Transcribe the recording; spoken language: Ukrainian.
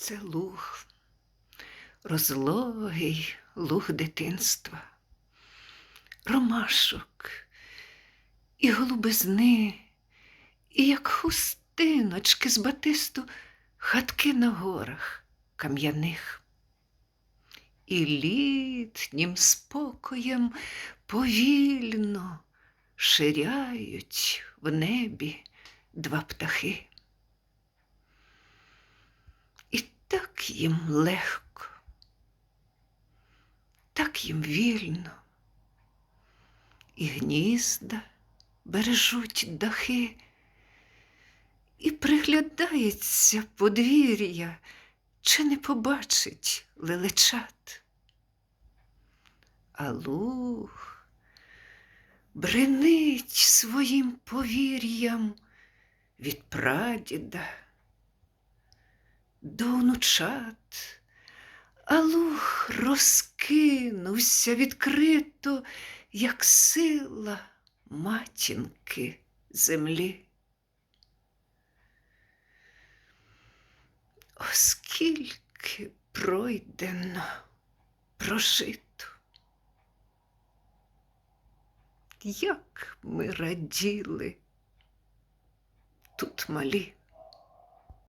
Це луг, розлогий луг дитинства, ромашок і голубизни, і як хустиночки з батисту хатки на горах кам'яних. І літнім спокоєм повільно ширяють в небі два птахи. І так їм легко, так їм вільно, і гнізда бережуть дахи, і приглядається подвір'я, чи не побачить лелечат. А луг бренить своїм повір'ям від прадіда до внучат, а луг розкинувся відкрито, як сила матінки землі. Оскільки пройдено, прожито, як ми раділи тут малі.